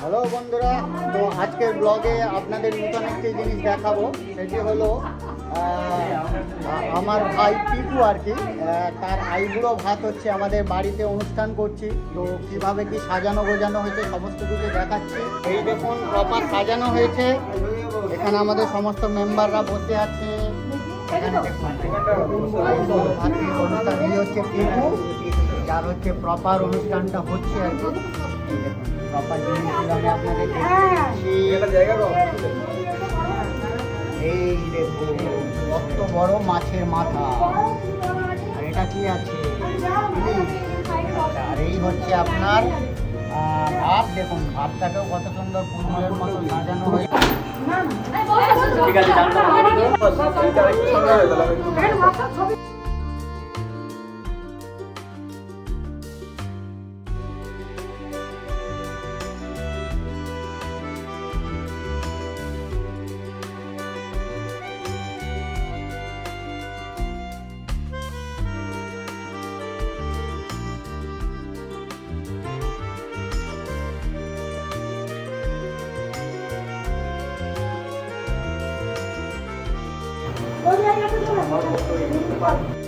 Hello বন্ধুরা, তো আজকের ব্লগে আপনাদের নতুন একটি জিনিস দেখাবো। সেটি হলো আমার ভাই পিকু আর কি তার আইবুড়ো ভাত হচ্ছে আমাদের বাড়িতে অনুষ্ঠান করছি। তো কীভাবে কি সাজানো গোজানো হয়েছে সমস্ত কিছু দেখাচ্ছি। এই দেখুন প্রপার সাজানো হয়েছে। এখানে আমাদের সমস্ত মেম্বাররা বসে আছে। এখানে হচ্ছে পিকু যার হচ্ছে প্রপার অনুষ্ঠানটা হচ্ছে আর কি। প্রপার জিনিসগুলো আমি আপনাদের এই দেখুন কত বড় মাছের মাথা। আর এটা কি আছে? আর এই হচ্ছে আপনার ভাত দেখুন ভাতটাকেও কত সুন্দর ফুলমলের মতো সাজানো হয়েছে। ঠিক আছে 昨天上げるようなものもそ？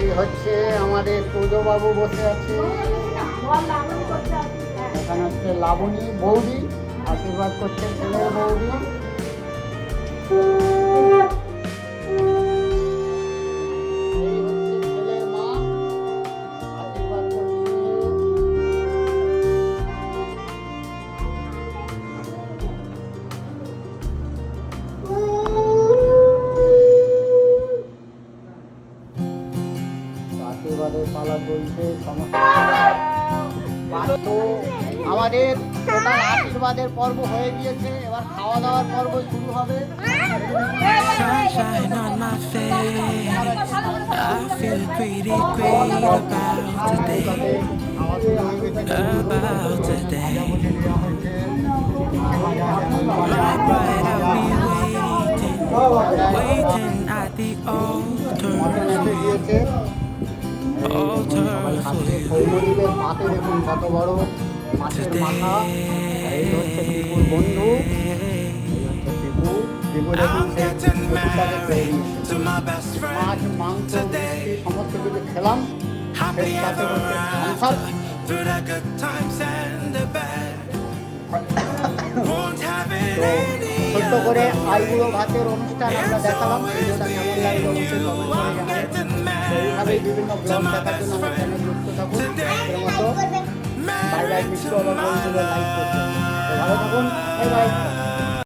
এই হচ্ছে আমাদের বাবু বসে আছে। এখানে হচ্ছে লাবণী বৌদি আশীর্বাদ করছে ছেলের বৌদি। আমাদের টোটাল আশীর্বাদের পর্ব হয়ে গিয়েছে এবার খাওয়া দাওয়ার পর্ব শুরু হবে Sunshine on my face. I feel pretty great about today. About today. My bride, I'll be waiting, waiting at the altar, altar for you. মাছের মাথা এই হচ্ছে টিপুর বন্ধু মাছ মাংস সমস্ত কিছু খেলাম। ছোট্ট করে আইগুলো ভাতের অনুষ্ঠান আমরা দেখালাম। ভিডিওটা কেমন লাগল অবশ্যই কমেন্ট করে জানাবেন। getting তো এইভাবেই married বিভিন্ন ব্লগ দেখার জন্য আমার চ্যানেল যুক্ত থাকুন। মতো বাই বাই Married মিষ্টি to আবার বন্ধুদের লাইক করতে তো ভালো থাকুন বাই বাই